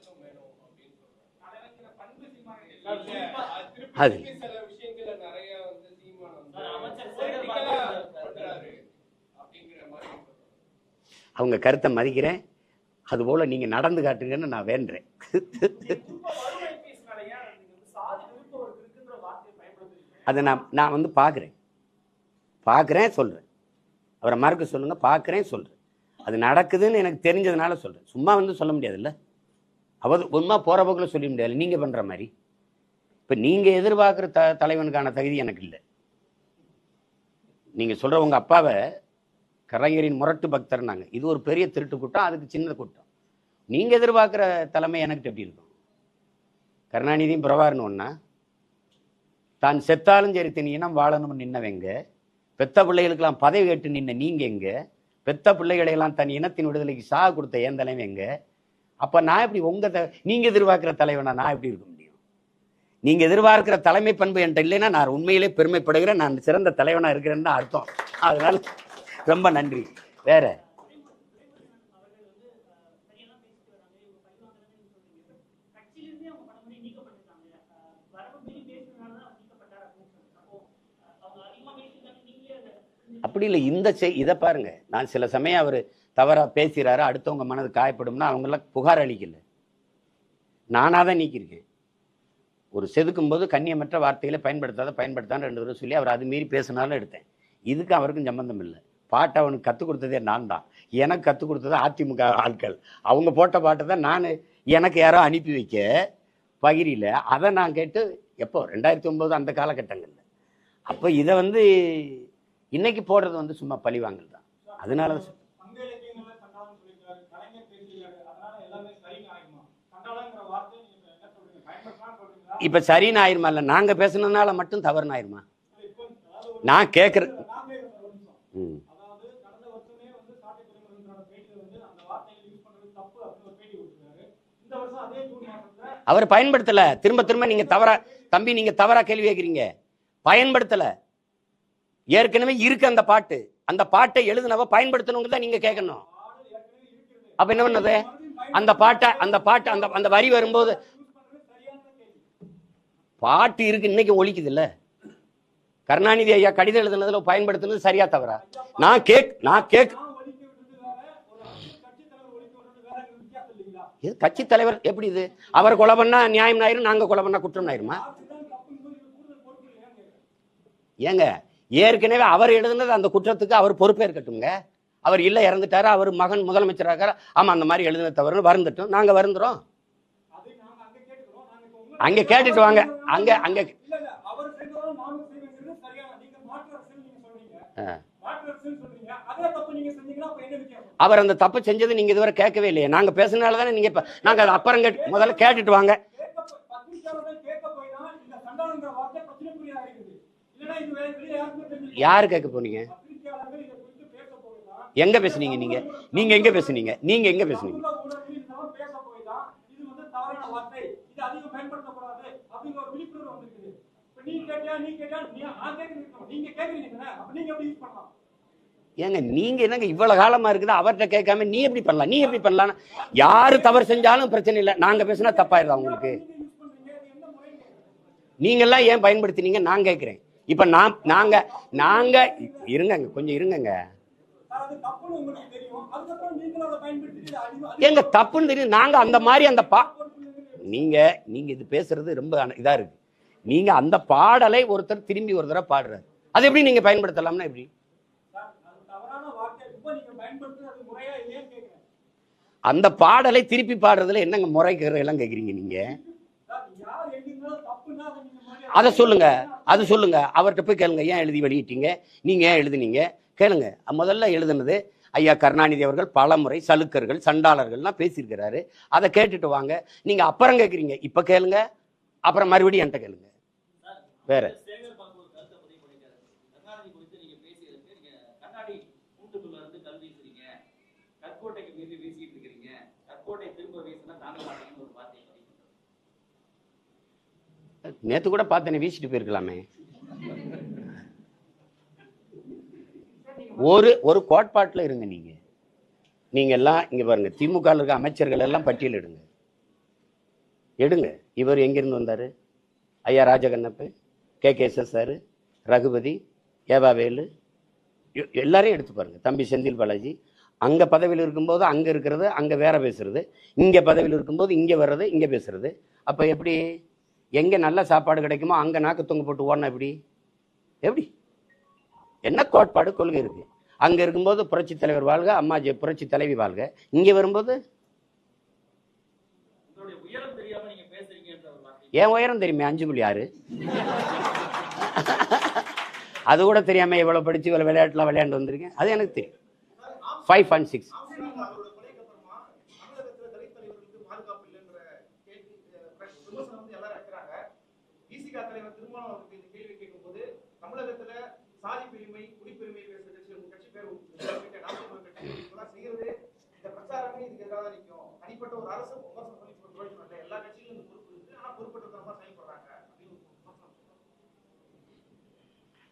மாற்றம் வேணும் அப்படின்னு அது- அது அவங்க கருத்தை மதிக்கிறேன். அதுபோல் நீங்கள் நடந்து காட்டுங்கன்னு நான் வேண்டுறேன் நீங்க பயன்படுத்துறீங்க? அதை நான் நான் வந்து பார்க்குறேன் பார்க்குறேன் சொல்கிறேன் அவரை மறக்க சொல்லுங்கள் பார்க்குறேன் சொல்கிறேன் அது நடக்குதுன்னு எனக்கு தெரிஞ்சதுனால சொல்கிறேன் சும்மா வந்து சொல்ல முடியாதுல்ல? அவர் உண்மை போகிற போக்கில் சொல்ல முடியாது. நீங்கள் பண்ணுற மாதிரி. இப்போ நீங்கள் எதிர்பார்க்குற த தலைவனுக்கான தகுதி எனக்கு இல்லை. நீங்கள் சொல்கிற உங்கள் அப்பாவை கலைஞரின் முரட்டு பக்தர்னாங்க இது ஒரு பெரிய திருட்டு கூட்டம் அதுக்கு சின்ன கூட்டம். நீங்கள் எதிர்பார்க்குற தலைமை எனக்கு எப்படி இருக்கும்? கருணாநிதியும் பிரபாகரன் ஒன்றா தான் செத்தாலும் சரி தன் இனம் வாழணும்னு நின்னவங்க பெத்த பிள்ளைகளுக்கெல்லாம் பதவி கேட்டு நின்ன நீங்கள் எங்கே? பெத்த பிள்ளைகளையெல்லாம் தன் இனத்தின் விடுதலைக்கு சாக கொடுத்த ஏன் தலைவன் அப்ப நான் எப்படி உங்க த- நீங்க எதிர்பார்க்கிற தலைவனா நான் எப்படி இருக்க முடியும்? நீங்க எதிர்பார்க்கிற தலைமை பண்பு என்கிட்ட இல்லைன்னா நான் உண்மையிலே பெருமைப்படுகிறேன் நான் சிறந்த தலைவனா இருக்கிறேன்னு தான் அர்த்தம். அதனால ரொம்ப நன்றி. வேற? அப்படி இல்லை இந்த செய் இதை பாருங்க. நான் சில சமயம் அவர் தவறாக பேசுகிறாரு அடுத்தவங்க மனது காயப்படும்னா அவங்களாம் புகார் அளிக்கல. நானாக தான் நீக்கியிருக்கேன். ஒரு செதுக்கும் போது கண்ணியமற்ற வார்த்தைகளை பயன்படுத்தாத பயன்படுத்தான்னு ரெண்டு தடவை சொல்லி அவர் அது மீறி பேசினாலும் எடுத்தேன். இதுக்கு அவருக்கும் சம்மந்தம் இல்லை. பாட்டை அவனுக்கு கற்றுக் கொடுத்ததே நான் தான். எனக்கு கற்றுக் கொடுத்தது அதிமுக ஆட்கள். அவங்க போட்ட பாட்டை தான் நான் எனக்கு யாரோ அனுப்பி வைக்க பகிரியில் அதை நான் கேட்டு எப்போ? ரெண்டாயிரத்தி ஒம்பது அந்த காலகட்டங்களில். அப்போ இதை வந்து இன்னைக்கு போடுறது வந்து சும்மா பழிவாங்கல் தான். அதனால இப்ப சரின்னு ஆயிருமா இல்லை நாங்க பேசுனதுனால மட்டும் தவறுன்னு ஆயிருமா நான் கேட்குறேன் ம். அவர் பயன்படுத்தல. திரும்ப திரும்ப நீங்க தவறா தம்பி நீங்க தவறா கேள்வி கேட்குறீங்க பயன்படுத்தல. ஏற்கனவே இருக்கு அந்த பாட்டு. அந்த பாட்டை எழுதுனவ பயன்படுத்தணுங்க தான் நீங்க கேட்கணும் அப்ப என்ன பண்ணது? அந்த பாட்டை அந்த பாட்டு அந்த அந்த வரி வரும்போது பாட்டு இருக்கு இன்னைக்கு ஒழிக்குது இல்ல கருணாநிதி ஐயா கடிதம் எழுதுனதுல பயன்படுத்துனது சரியா தவறா? நான் கேக் நான் கேக். இது கட்சி தலைவர் எப்படி இது? அவர் கொலை பண்ணா நியாயம் ஆயிரும் நாங்க கொலை பண்ணா குற்றம் ஆயிருமா ஏங்க ஏற்கனவே அவர் எழுதுனது அந்த குற்றத்துக்கு அவர் பொறுப்பேற்கட்டுங்க அவர் இல்லை இறந்துட்டாரு அவர் மகன் முதலமைச்சராக. இருக்கார் ஆமாம் அந்த மாதிரி எழுதின தவறுன்னு வருந்துட்டோம். நாங்கள் வருந்துறோம். அங்கே கேட்டுட்டு வாங்க. அங்கே அங்கே. அவர் அந்த தப்பு செஞ்சது நீங்க இதுவரை கேட்கவே இல்லையே. நாங்க பேசினால தானே நீங்க நாங்க அது அப்புறம் கேட்டு முதல்ல கேட்டுட்டு வாங்க. யாரு கேட்க போனீங்க பத்திரிக்கையாளர்கள் இதை குறித்து பேச போய் தான் எங்க பேசுனீங்க நீங்க? நீங்க எங்க பேசுனீங்க? நீங்க எங்க பேசுனீங்க? ஏங்க நீங்க என்னங்க இவ்வளவு காலமா இருக்குது? அவர்கிட்ட கேட்காம நீ எப்படி பண்ணலாம்? நீ எப்படி பண்ணலாம் யாரு தவறு செஞ்சாலும் பிரச்சனை இல்லை. நாங்க பேசினா தப்பாயிருதா உங்களுக்கு? நீங்க எல்லாம் நீங்கெல்லாம் ஏன் பயன்படுத்தினீங்க? நான் கேட்குறேன். இப்போ நான் நாங்க நாங்க இருங்கங்க கொஞ்சம் இருங்கங்க. அது தப்புன்னு தெரியும். நாங்க அந்த மாதிரி அந்த பா நீங்க நீங்க இது பேசுறது ரொம்ப இதா இருக்கு. நீங்க அந்த பாடலை ஒருத்தர் திரும்பி ஒரு தடவை பாடுறாரு. அது எப்படி நீங்க பயன்படுத்தலாம்னா எப்படி? அந்த பாடலை திருப்பி பாடுறதுல என்னங்க முறைக்கிற எல்லாம் கேக்குறீங்க நீங்க? அதை சொல்லுங்க. அது சொல்லுங்க. அவர்கிட்ட போய் கேளுங்க. ஏன் எழுதி வெளியிட்டீங்க? நீங்க ஏன் எழுதுனீங்க? கேளுங்க. முதல்ல எழுதுனது ஐயா கருணாநிதி அவர்கள் பலமுறை சலுக்கர்கள் சண்டாளர்கள்லாம் பேசியிருக்கிறாரு. அதை கேட்டுட்டு வாங்க. நீங்க அப்புறம் கேட்குறீங்க இப்ப கேளுங்க. அப்புறம் மறுபடியும் என்கிட்ட கேளுங்க. வேற. நேத்து கூட பார்த்தேன்னு வீசிட்டு போயிருக்கலாமே. ஒரு ஒரு கோட்பாட்டில் இருங்க நீங்கள் நீங்க. எல்லாம் இங்கே பாருங்க திமுக இருக்க அமைச்சர்கள் எல்லாம் பட்டியல் எடுங்க. இவர் எங்கிருந்து வந்தார்? ஐயா Rajakannappu K K S sir Raghupathi Evavelu எ- எல்லாரையும் எடுத்து பாருங்கள் தம்பி செந்தில் பாலாஜி அங்கே பதவியில் இருக்கும்போது அங்கே இருக்கிறது அங்கே வேற பேசுறது. இங்கே பதவியில் இருக்கும்போது இங்கே வர்றது இங்கே பேசுறது. அப்போ எப்படி? எங்கே நல்ல சாப்பாடு கிடைக்குமோ அங்கே நாக்கு தொங்க போட்டு ஓடனா எப்படி? எப்படி? என்ன கோட்பாடு கொள்கை இருக்குது அங்கே இருக்கும்போது புரட்சி தலைவர் வாழ்க அம்மாஜி புரட்சி தலைவி வாழ்க. இங்கே வரும்போது? உங்களுடைய உயரம் தெரியாம என் உயரம் அஞ்சு புள்ளி ஆறு. அது கூட தெரியாம எவ்வளவு படிச்சு இவ்வளவு விளையாட்டுலாம் விளையாண்டு வந்திருக்கேன். அது எனக்கு தெரியும். ஃபைவ் பாயிண்ட் சிக்ஸ் அவரோட கொலைக்கு அப்புறமா தமிழகத்துல தலித் தலைவர்களுக்கு பாதுகாப்பு இல்லைன்ற கேள்வி அஹ், விமர்சனம் வந்து எல்லாரும் வைக்கிறாங்க இசிகா தலைவர் திருமாவளவன் அவருக்கு இந்த கேள்வி கேட்கும்போது தமிழகத்துல சாதி பெருமை குடிப்பெருமை பேசுற கட்சி உங்க கட்சி பேர் உங்க நாற்பது கட்சி இதெல்லாம் செய்யறது இந்த பிரச்சாரமே இதுக்கு எதிராக தான் நிற்கும் தனிப்பட்ட ஒரு அரசு விமர்சனம் பண்ணி பிரயோஜனம் இல்லை எல்லா கட்சியிலும் இந்த பொறுப்பு இருக்கு. ஆனா செயல்படுறாங்க அப்படின்னு ஒரு விமர்சனம்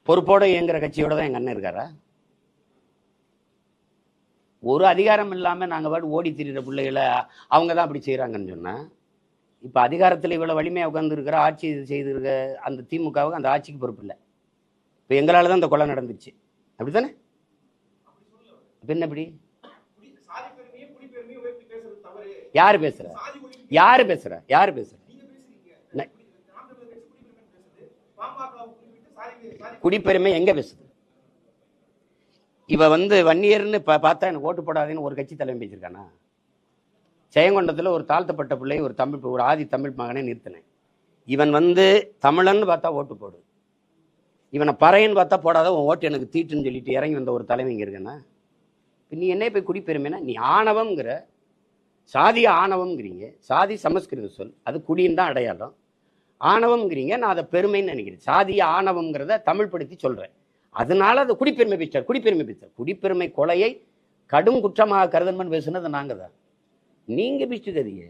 பொறுப்போட இயங்குற கட்சியோட தான் எங்க அண்ணன் இருக்காரா? ஒரு அதிகாரம் இல்லாம நாங்க பாட்டு ஓடி திரிகிற பிள்ளைகளை அவங்க தான் அப்படி செய்றாங்கன்னு சொன்னா இப்ப அதிகாரத்துல இவ்வளவு வலிமையா உட்கார்ந்து இருக்கிற ஆட்சி செய்திருக்க அந்த திமுகவுக்கு அந்த ஆட்சிக்கு பொறுப்பு இல்லை. இப்ப எங்களால தான் இந்த கொலை நடந்துச்சு. அப்படித்தானே? அப்ப என்ன இப்படி குடி சாதி பெருமையும் குடிப்பெருமையும் உயர்த்தி பேசுறது தவறு யார் பேசுற? யார் பேசுற? யார் பேசுற? குடிப்பெருமை எங்க பேசுது? இவ வந்து வன்னியர்னு பார்த்தா எனக்கு ஓட்டு போடாதேன்னு ஒரு கட்சி தலைமை பேசியிருக்கானா? ஜெயங்கொண்டத்தில் ஒரு தாழ்த்தப்பட்ட பிள்ளை ஒரு தமிழ் ஒரு ஆதி தமிழ் மகனை நிறுத்தினேன். இவன் வந்து தமிழன்னு பார்த்தா ஓட்டு போடு. இவனை பறையன்னு பார்த்தா போடாத உன் ஓட்டு எனக்கு தீட்டுன்னு சொல்லிட்டு இறங்கி வந்த ஒரு தலைமை இங்கே இருக்கேன்னா நீ என்ன போய் குடிப்பெருமைனா நீ ஆணவம்ங்கிற சாதி ஆணவம்ங்கிறீங்க சாதி சமஸ்கிருத சொல் அது குடியின் தான் அடையாளம். ஆணவம்ங்கிறீங்க நான் அதை பெருமைன்னு நினைக்கிறேன். சாதிய ஆணவம்ங்கிறத தமிழ் படுத்தி அதனால அது குடிப்பெருமை பேச்சார் குடிப்பெருமை பேச்சார் குடிப்பெருமை கொலையை கடும் குற்றமாக கருதன்மன் பேசுனது நாங்கள் தான். நீங்கள் பிச்சுக்கிறீங்க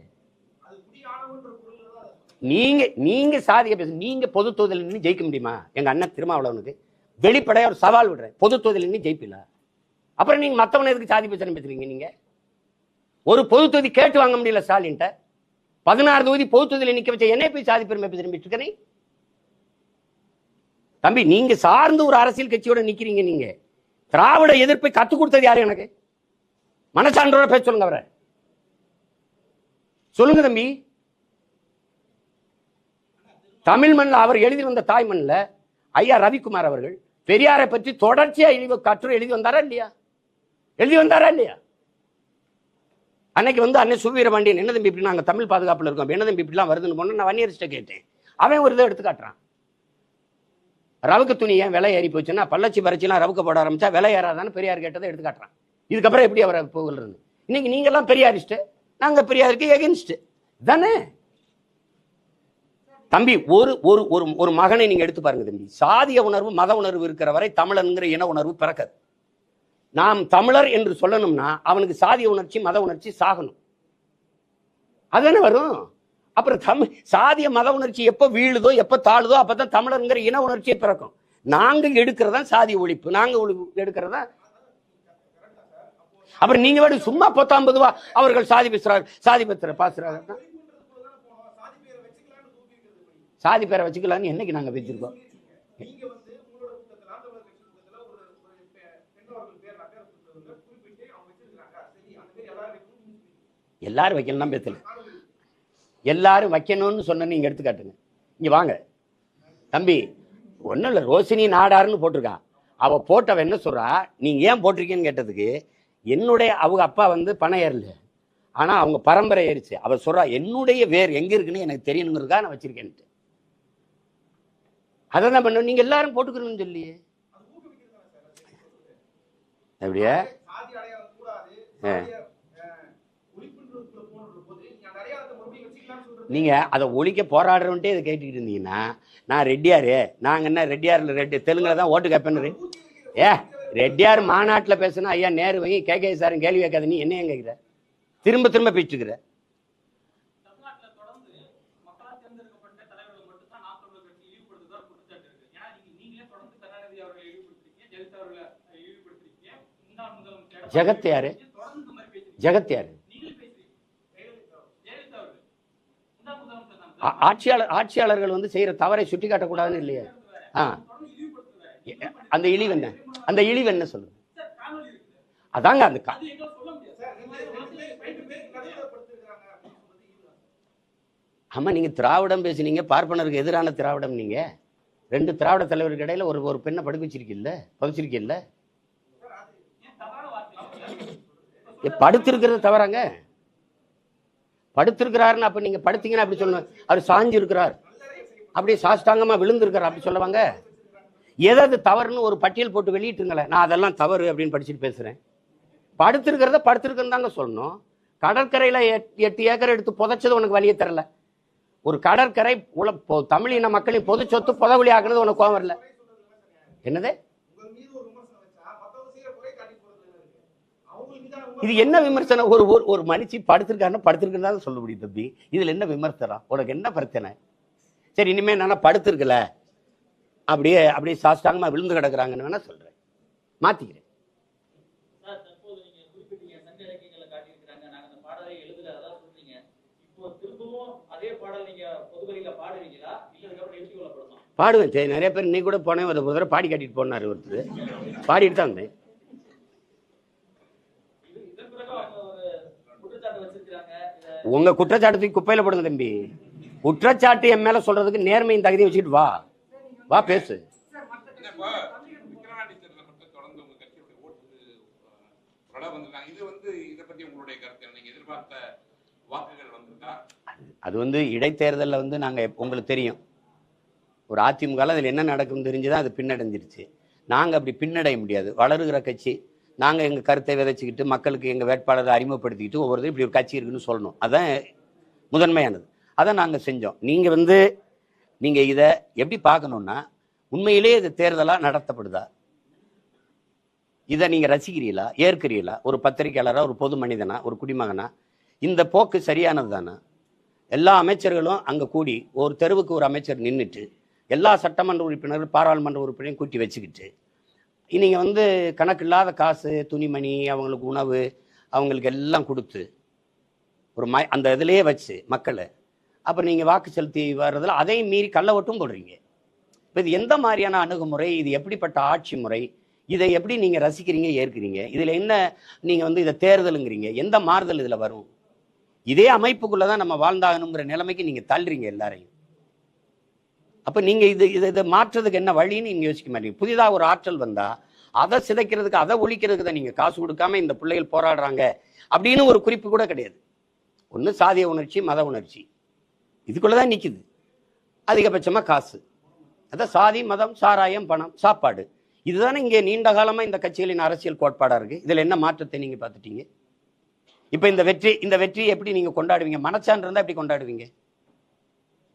நீங்கள் நீங்கள் சாதியை நீங்க நீங்க சாதிய பேச நீங்க பொது தொகுதியில் நின்று ஜெயிக்க முடியுமா? எங்க அண்ணன் திருமாவளவனுக்கு வெளிப்படையா ஒரு சவால் விடுறேன். பொது தொகுதியில் நின்று ஜெயிப்பில? அப்புறம் நீங்க மத்தவன எதுக்கு சாதி பிரச்சனை பேசுறீங்க நீங்க? ஒரு பொது தொகுதி கேட்டு வாங்க முடியல ஸ்டாலின்ட்ட பதினாறு தொகுதி பொது தொகுதியில் நிற்க வச்ச என்ன போய் சாதி பெருமை திரும்பிட்டு இருக்கிறேன் தம்பி நீங்க சார்ந்து ஒரு அரசியல் கட்சியோட நிக்கிறீங்க நீங்க. திராவிட எதிர்ப்பை கத்துக் கொடுத்தது யாரு எனக்கு? மனசான்றோட பேச சொல்லுங்க அவரை. சொல்லுங்க தம்பி. தமிழ் மண்ணில் அவர் எழுதி வந்த தாய் மண்ணில் ஐயா ரவிக்குமார் அவர்கள் பெரியாரை பற்றி தொடர்ச்சியா எழுதி கட்டுரை எழுதி வந்தாரா இல்லையா? எழுதி வந்தாரா இல்லையா? அன்னைக்கு வந்து அன்னை சுவீரபாண்டியன் என்ன தம்பி இப்படி நாங்க தமிழ் பாதுகாப்புல இருக்கோம் என்ன தம்பி இப்படிலாம் வருதுன்னு போனா நான் வன்னியர்ஸ்ட கேட்டேன். அவன் ஒரு இதை எடுத்து காட்டுறான். ரவுக்கு துணி ஏன் விலை ஏறி போச்சுன்னா பள்ளச்சி பறச்சிலாம் ரவுக்க போட ஆரம்பிச்சா விலை ஏறாதான்னு பெரியார் கேட்டதை எடுத்து காட்டுறான். இதுக்கப்புறம் எப்படி அவரை புகழ்றது? இன்னைக்கு நீங்க எல்லாம் நாங்கள் நாங்க பெரியாருக்கு எகென்ஸ்ட் தானே? தம்பி ஒரு ஒரு ஒரு ஒரு மகனை நீங்கள் எடுத்து பாருங்க தம்பி. சாதிய உணர்வு மத உணர்வு இருக்கிற வரை தமிழனுங்கிற இன உணர்வு பிறக்காது. நாம் தமிழர் என்று சொல்லணும்னா அவனுக்கு சாதிய உணர்ச்சி மத உணர்ச்சி சாகணும். அதுதானே வரும்? அப்புறம் தமிழ் சாதிய மத உணர்ச்சி எப்போ வீழுதோ எப்போ தாழுதோ அப்பதான் தமிழருங்கிற இன உணர்ச்சியை பிறக்கும். நாங்க எடுக்கிறதா சாதி ஒழிப்பு நாங்க எடுக்கிறதா? அப்புறம் நீங்க வேணும் சும்மா பத்தாம் பொதுவா அவர்கள் சாதி பேசுறாரு சாதி பத்திர பாசுறாங்க சாதி பேரை வச்சுக்கலாம்னு என்னைக்கு நாங்க வச்சிருக்கோம் நீங்க வந்து உங்களோட கூட்டத்தில் நாம் தமிழர் கட்சி கூட்டத்தில் ஒரு ஒரு பெ- பெற்றோர்கள் பேர் நகர குறிப்பிட்டு அவங்க வச்சிருக்காங்க சரி அந்த பேர் எல்லாரும் வைக்கணும் நீங்க சொல்லிருக்கீங்க. எல்லாரும் வைக்கலாம் பேசல. எல்லாரும் வைக்கணும்னு சொன்ன நீங்க எடுத்து காட்டுங்க இங்க வாங்க. தம்பி ஒண்ணும் இல்ல ரோஷினி நாடாருன்னு போட்டிருக்கா. அவ போட்டவ என்ன சொல்றா? நீங்க ஏன் போட்டிருக்கீங்கன்னு கேட்டதுக்கு என்னுடைய அவங்க அப்பா வந்து பணம் ஏறல. ஆனா அவங்க பரம்பரை ஏறிச்சு. அவ சொல்றா என்னுடைய வேர் எங்க இருக்குன்னு எனக்கு தெரியணுங்கிறதுக்காக நான் வச்சிருக்கேன்ட்டு. அதை தான் பண்ண நீங்க எல்லாரும் போட்டுக்கணும்னு சொல்லியே. அப்படியே? சாதி அடையாளம் கூடாது சாதிய அஹ், ஒழிப்புன்றதுக்குள்ள போன்ற போது நீங்க அந்த அடையாளத்தை நீங்க அதை ஒழிக்க போராடுறவன்ட்டே இதை கேட்டுக்கிட்டு இருந்தீங்கன்னா நான் ரெட்டியாரு. நாங்க என்ன ரெட்டியார்ல ரெட்டி தெலுங்குல தான் ஓட்டு கேட்பேன்னு ஏ ரெட்டியார் மாநாட்டுல பேசுனா ஐயா நேரு வை கே. கே. சாரும் கேள்வி கேட்காத நீ என்ன கேட்கிற? திரும்ப திரும்ப பேச்சுக்கிற தமிழ்நாட்டுல தொடர்ந்து மக்களால் தேர்ந்தெடுக்கப்பட்ட ஆட்சியாளர் ஆட்சியாளர்கள் வந்து செய்கிற தவறை சுட்டி காட்டக்கூடாதுன்னு இல்லையா. ஆ. அந்த இழிவு என்ன? அந்த இழிவு என்ன சொல்லுங்க அதாங்க அந்த கா- நீங்கள் திராவிடம் பேசுனீங்க பார்ப்பனருக்கு எதிரான திராவிடம் நீங்கள் ரெண்டு திராவிட தலைவருக்கு இடையில ஒரு ஒரு பெண்ணை படுக்க வச்சிருக்கீல்ல புதைச்சிருக்கீல்ல படுத்திருக்கிறது தவறாங்க. படுத்திருக்கிறாருன்னு அப்போ நீங்கள் படுத்தீங்கன்னா அப்படி சொல்லணும். அவர் சாஞ்சு இருக்கிறார் அப்படியே சாஷ்டாங்கமாக விழுந்திருக்கிறார் அப்படி சொல்லுவாங்க. எதாவது தவறுன்னு ஒரு பட்டியல் போட்டு வெளியிட்டுங்களேன் நான் அதெல்லாம் தவறு அப்படின்னு படிச்சுட்டு பேசுகிறேன் படுத்திருக்கிறத படுத்திருக்குன்னு தாங்க சொல்லணும். கடற்கரையில் எட்- எட்டு ஏக்கர் எடுத்து புதைச்சது உனக்கு வழியே தரல. ஒரு கடற்கரை உல பொ- தமிழின மக்களின் பொது சொத்து புதவழி ஆக்குனது உனக்கு கோவம் வரல. என்னது உங்க மீது ஒரு விமர்சனம் வச்சா மத்தவங்க செய்யற குறை காட்டி போறது என்ன இருக்கு அவங்களுக்கு மீதான இது என்ன விமர்சனம்? ஒரு ஒரு ஒரு மனுஷி படுத்திருக்காருன்னா படுத்திருக்குன்னு தான் சொல்ல முடியும் தம்பி. இதுல என்ன விமர்சனம்? உனக்கு என்ன பிரச்சனை? சரி இனிமே என்னன்னா படுத்திருக்கல. அப்படியே அப்படியே சாஷ்டாங்கமா விழுந்து கிடக்குறாங்கன்னு வேணா எழுதி கொள்ளப்படுமா? பாடுவேன். சரி நிறைய பேர் நீ கூட போனேன். ஒரு தடவை பாடி காட்டிட்டு போனார் ஒருத்தர். பாடிட்டு தான் வந்தேன் இது இதன் பிறகு அவங்க ஒரு குற்றச்சாட்டு வச்சிருக்கிறாங்க இத உங்க குற்றச்சாட்டு தூக்கி குப்பையில போடுங்க தம்பி. குற்றச்சாட்டு என் மேல சொல்றதுக்கு நேர்மையும் தகுதியும் வச்சுக்கிட்டு வா. வா பேசு. அது வந்து இடைத்தேர்தலில் வந்து நாங்கள் உங்களுக்கு தெரியும். ஒரு அதிமுகவில் அதில் என்ன நடக்கும்னு தெரிஞ்சு தான் அது பின்னடைஞ்சிருச்சு. நாங்கள் அப்படி பின்னடைய முடியாது. வளருகிற கட்சி நாங்கள் எங்கள் கருத்தை விதைச்சிக்கிட்டு மக்களுக்கு எங்கள் வேட்பாளரை அறிமுகப்படுத்திக்கிட்டு ஒவ்வொருத்தரும் இப்படி ஒரு கட்சி இருக்குன்னு சொல்லணும். அதான் முதன்மையானது. அதை நாங்கள் செஞ்சோம். நீங்கள் வந்து நீங்கள் இதை எப்படி பார்க்கணுன்னா உண்மையிலேயே இது தேர்தலாக நடத்தப்படுதா? இதை நீங்கள் ரசிக்கிறீங்களா ஏற்கிறீங்களா ஒரு பத்திரிகையாளராக ஒரு பொது மனிதனா ஒரு குடிமகனா? இந்த போக்கு சரியானது தானே? எல்லா அமைச்சர்களும் அங்கே கூடி ஒரு தெருவுக்கு ஒரு அமைச்சர் நின்றுட்டு எல்லா சட்டமன்ற உறுப்பினர்கள் பாராளுமன்ற உறுப்பினரையும் கூட்டி வச்சுக்கிட்டு நீங்கள் வந்து கணக்கில்லாத காசு துணிமணி அவங்களுக்கு உணவு அவங்களுக்கு எல்லாம் கொடுத்து ஒரு ம அந்த இதிலேயே வச்சு மக்களை. அப்புறம் நீங்கள் வாக்கு செலுத்தி வர்றதில் அதையும் மீறி கள்ள ஓட்டும் போடுறீங்க. இப்போ இது எந்த மாதிரியான அணுகுமுறை இது எப்படிப்பட்ட ஆட்சி முறை இதை எப்படி நீங்கள் ரசிக்கிறீங்க ஏற்கிறீங்க? இதில் என்ன நீங்கள் வந்து இதை தேர்தலுங்கிறீங்க? எந்த மாறுதல் இதில் வரும்? இதே அமைப்புக்குள்ளே தான் நம்ம வாழ்ந்தாகணுங்கிற நிலைமைக்கு நீங்கள் தள்ளுறீங்க எல்லாரையும். அப்போ நீங்கள் இது இதை இதை மாற்றுறதுக்கு என்ன வழின்னு நீங்கள் யோசிக்க மாட்டீங்க. புதிதாக ஒரு ஆற்றல் வந்தால் அதை சிதைக்கிறதுக்கு அதை ஒழிக்கிறதுக்கு தான் நீங்கள் காசு கொடுக்காம இந்த பிள்ளைகள் போராடுறாங்க அப்படின்னு ஒரு குறிப்பு கூட கிடையாது. ஒன்று சாதிய உணர்ச்சி மத உணர்ச்சி. இதுக்குள்ளே தான் நிற்கிது அதிகபட்சமாக காசு. அதான் சாதி மதம் சாராயம் பணம் சாப்பாடு. இதுதானே இங்கே நீண்ட காலமாக இந்த கட்சிகளின் அரசியல் கோட்பாடாக இருக்குது இதில் என்ன மாற்றத்தை நீங்கள் பார்த்துட்டீங்க? இப்போ இந்த வெற்றி இந்த வெற்றியை எப்படி நீங்கள் கொண்டாடுவீங்க? மனச்சான்று இருந்தால் எப்படி கொண்டாடுவீங்க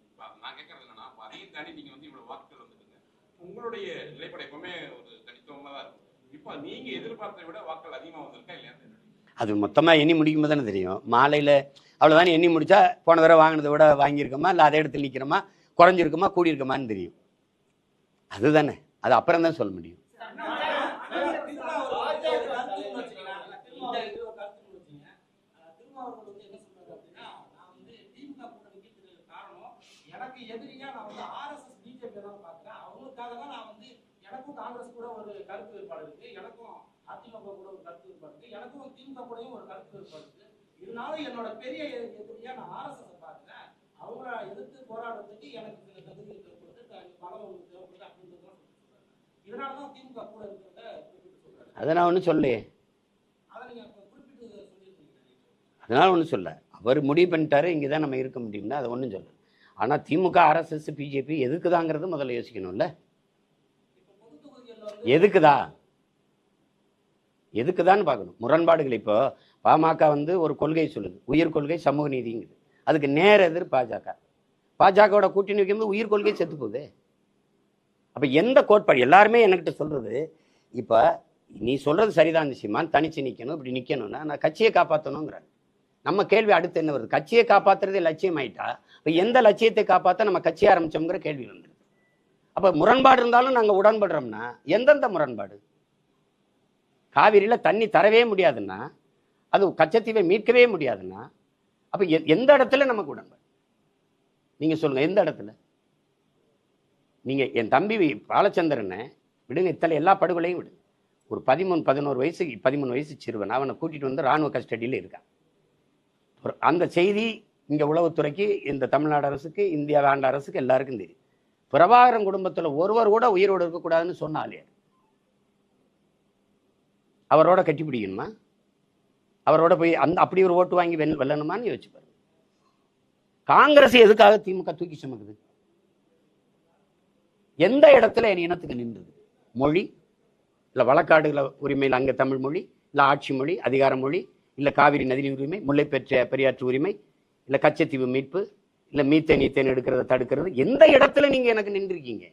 இப்ப நான் கேட்கறது என்னன்னா இப்ப அதையும் தாண்டி நீங்க வந்து இவ்வளவு வாக்குகள் வந்துட்டுங்க உங்களுடைய நிலைப்பாடு எப்பவுமே ஒரு தனித்துவமா தான் இருக்கும். இப்போ நீங்க எதிர்பார்த்ததை விட வாக்குகள் அதிகமாக வந்திருக்கா இல்லையா? அது மொத்தமாக எண்ணி முடிக்கும் தானே தெரியும். மாலையில் அவ்வளோதானே எண்ணி முடிச்சா போன தடவை வாங்கினதை விட வாங்கியிருக்கோமா? இல்லை அதே இடத்துல நிற்கிறோமா குறைஞ்சிருக்குமா? கூடியிருக்குமான்னு தெரியும். அதுதானே. அது அப்புறம் தான் சொல்ல முடியும் எனக்கு எதிரியா நான் வந்து ஆர்எஸ்எஸ் பிஜேபி தான் பாக்குறேன் அவங்களுக்காக தான் நான் வந்து எனக்கும் காங்கிரஸ் கூட ஒரு கருத்து வேறுபாடு இருக்கு. எனக்கும் அதிமுக கூட ஒரு கருத்து வேறுபாடு இருக்கு. எனக்கும் திமுக கூடயும் ஒரு கருத்து வேறுபாடு இருக்கு. இருந்தாலும் என்னோட பெரிய எதிரியா நான் ஆர்எஸ்எஸ் பாக்குறேன் அவங்கள எதிர்த்து போராடுறதுக்கு எனக்கு சில தகுதிகள் தேவைப்படுது பலம் ஒன்று தேவைப்படுது அப்படின்றது தான் சொல்றாங்க இதனால தான் திமுக கூட இருக்கிறத அதை நான் ஒன்றும் சொல்லியிருக்கீங்க. அதனால ஒன்றும் சொல்ல அவர் முடிவு பண்ணிட்டாரு இங்கே தான் நம்ம இருக்க முடியும்னா அதை ஒன்றும் சொல்ல ஆனால் திமுக ஆர்எஸ்எஸ் பிஜேபி எதுக்குதாங்கிறது முதல்ல யோசிக்கணும்ல இப்ப பொது தொகுதிகளில் வந்து எதுக்குதா? எதுக்குதான்னு பார்க்கணும். முரண்பாடுகள் இப்போ பாமக வந்து ஒரு கொள்கை சொல்லுது. உயிர் கொள்கை சமூக நீதிங்குது. அதுக்கு நேர் எதிர் பாஜக. பாஜகவோட கூட்டணி வைக்கும்போது உயிர் கொள்கை செத்து போகுது. அப்போ எந்த கோட்பாடு? எல்லாருமே என்கிட்ட சொல்றது இப்போ நீ சொல்றது சரிதான் நிச்சயமான் தனிச்சு நிற்கணும் இப்படி நிற்கணும்னா நான் கட்சியை காப்பாற்றணுங்கிறேன் நம்ம கேள்வி அடுத்து என்ன வருது? கட்சியை காப்பாத்துறதே லட்சியம் ஆயிட்டா இப்போ எந்த லட்சியத்தை காப்பாற்ற நம்ம கட்சி ஆரம்பிச்சோங்கிற கேள்வி வந்துருது. அப்போ முரண்பாடு இருந்தாலும் நாங்கள் உடன்படுறோம்னா எந்தெந்த முரண்பாடு? காவிரியில் தண்ணி தரவே முடியாதுன்னா அது கச்சத்தீவை மீட்கவே முடியாதுன்னா அப்போ எந்த இடத்துல நமக்கு உடன்பாடு? நீங்கள் சொல்லுங்கள் எந்த இடத்துல? நீங்கள் என் தம்பி பாலச்சந்திரனை விடுங்க இத்தனை எல்லா படுகொலையும் விடு. ஒரு பதிமூணு பதினோரு வயசு பதிமூணு வயசு சிறுவன். அவனை கூட்டிகிட்டு வந்து ராணுவ கஸ்டடியில் இருக்கான். ஒரு- அந்த செய்தி இங்கே உளவுத்துறைக்கு இந்த தமிழ்நாடு அரசுக்கு இந்தியா ஆண்ட அரசுக்கு எல்லாருக்கும் தெரியும். பிரபாகரன் குடும்பத்தில் ஒருவர் கூட உயிரோடு இருக்கக்கூடாதுன்னு சொன்னாலே. அவரோட கட்டி பிடிக்கணுமா? அவரோட போய் அந்த அப்படி ஒரு ஓட்டு வாங்கி வெல் வெல்லணுமான்னு யோசிச்சு பாருங்க காங்கிரஸ் எதுக்காக திமுக தூக்கி சுமக்குது? எந்த இடத்துல என் இனத்துக்கு நின்றது? மொழி? இல்லை வழக்காடுகள உரிமையில் அங்கே தமிழ் மொழி இல்லை ஆட்சி மொழி அதிகார மொழி இல்லை காவிரி நதிநீர் உரிமை முல்லை பெற்ற பெரியாற்று உரிமை இல்லை கச்சத்தீவு மீட்பு இல்ல மீத்தேன் ஈத்தேன் எடுக்கிறத தடுக்கிறது. எந்த இடத்துல நீங்க எனக்கு நின்றுருக்கீங்க?